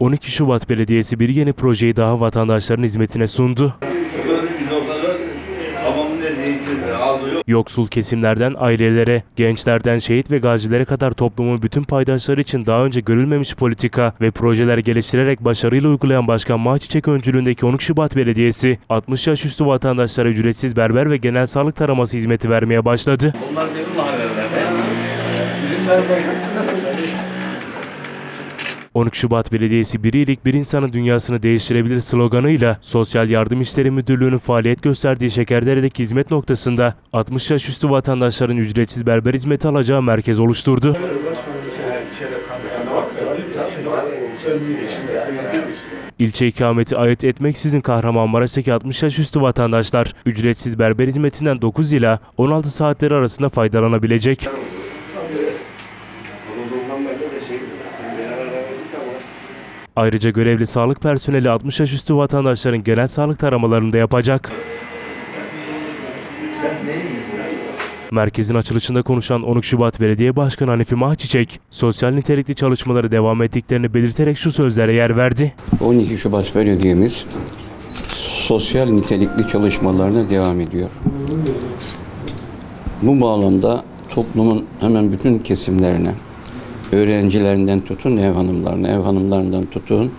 12 Şubat Belediyesi bir yeni projeyi daha vatandaşların hizmetine sundu. Yoksul kesimlerden ailelere, gençlerden şehit ve gazilere kadar toplumun bütün paydaşları için daha önce görülmemiş politika ve projeler geliştirerek başarıyla uygulayan Başkan Mahçiçek öncülüğündeki 12 Şubat Belediyesi, 60 yaş üstü vatandaşlara ücretsiz berber ve genel sağlık taraması hizmeti vermeye başladı. Bunlar bizim mahallelerde. 12 Şubat Belediyesi bir iyilik bir insanın dünyasını değiştirebilir sloganıyla Sosyal Yardım İşleri Müdürlüğü'nün faaliyet gösterdiği Şekerdere'deki hizmet noktasında 60 yaş üstü vatandaşların ücretsiz berber hizmeti alacağı merkez oluşturdu. İlçe ikameti ayırt etmeksizin Kahramanmaraş'taki 60 yaş üstü vatandaşlar ücretsiz berber hizmetinden 9 ila 16 saatleri arasında faydalanabilecek. Ayrıca görevli sağlık personeli 60 yaş üstü vatandaşların genel sağlık taramalarını da yapacak. Merkezin açılışında konuşan 12 Şubat Belediye Başkanı Hanifi Mahçiçek, sosyal nitelikli çalışmaları devam ettiklerini belirterek şu sözlere yer verdi. 12 Şubat Belediye'miz sosyal nitelikli çalışmalarına devam ediyor. Bu bağlamda toplumun hemen bütün kesimlerine, öğrencilerinden tutun ev hanımlarına, ev hanımlarından tutun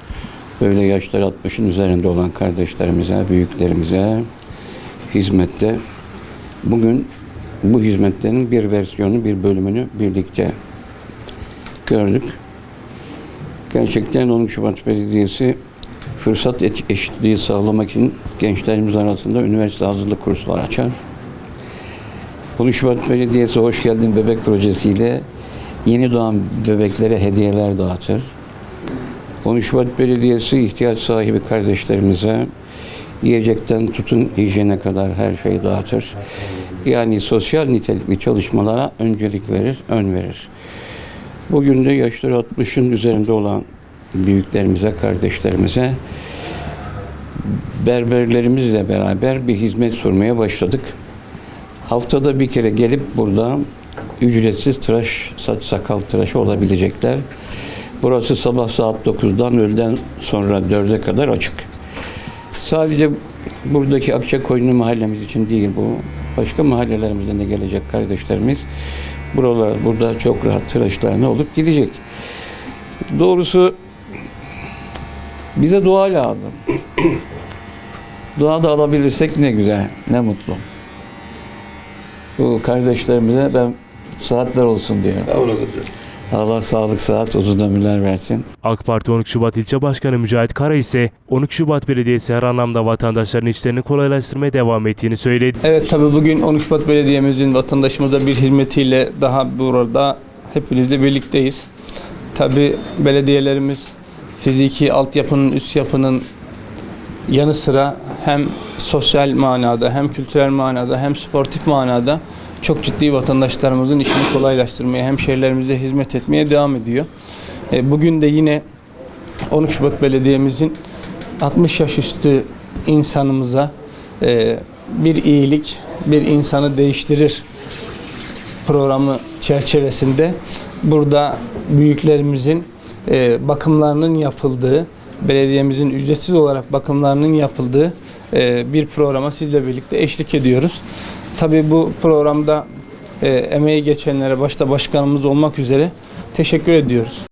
böyle yaşları 60'ın üzerinde olan kardeşlerimize, büyüklerimize hizmette bugün bu hizmetlerin bir versiyonu, bir bölümünü birlikte gördük. Gerçekten 10 Şubat Belediyesi fırsat eşitliği sağlamak için gençlerimiz arasında üniversite hazırlık kursları açar. 10 Şubat Belediyesi Hoş Geldin Bebek projesiyle yeni doğan bebeklere hediyeler dağıtır. 10 Şubat Belediyesi ihtiyaç sahibi kardeşlerimize yiyecekten tutun hijyene kadar her şeyi dağıtır. Yani sosyal nitelikli çalışmalara öncelik verir, ön verir. Bugün de yaşları 60'ın üzerinde olan büyüklerimize, kardeşlerimize berberlerimizle beraber bir hizmet sunmaya başladık. Haftada bir kere gelip burada ücretsiz tıraş, saç sakal tıraşı olabilecekler. Burası sabah saat 9'dan öğleden sonra 4'e kadar açık. Sadece buradaki Akçakoyunlu mahallemiz için değil bu. Başka mahallelerimizden de gelecek kardeşlerimiz buralar burada çok rahat tıraşlarına olup gidecek. Doğrusu bize dua lazım. dua da alabilirsek ne güzel, ne mutlu. Bu kardeşlerimize ben saatler olsun diyorum. Sağ olasın. Allah sağlık, sıhhat, uzun ömürler versin. AK Parti 12 Şubat İlçe Başkanı Mücahit Kara ise 12 Şubat Belediyesi her anlamda vatandaşların işlerini kolaylaştırmaya devam ettiğini söyledi. Evet tabii bugün 13 Şubat Belediye'mizin vatandaşımıza bir hizmetiyle daha burada hepinizle birlikteyiz. Tabii belediyelerimiz fiziki altyapının, üst yapının yanı sıra hem sosyal manada hem kültürel manada hem sportif manada çok ciddi vatandaşlarımızın işini kolaylaştırmaya hem şehirlerimize hizmet etmeye devam ediyor. E, Bugün de yine 13 Şubat Belediye'mizin 60 yaş üstü insanımıza e, bir iyilik bir insanı değiştirir programı çerçevesinde burada büyüklerimizin e, bakımlarının yapıldığı, belediyemizin ücretsiz olarak bakımlarının yapıldığı bir programa sizle birlikte eşlik ediyoruz. Tabii bu programda e, emeği geçenlere başta başkanımız olmak üzere teşekkür ediyoruz.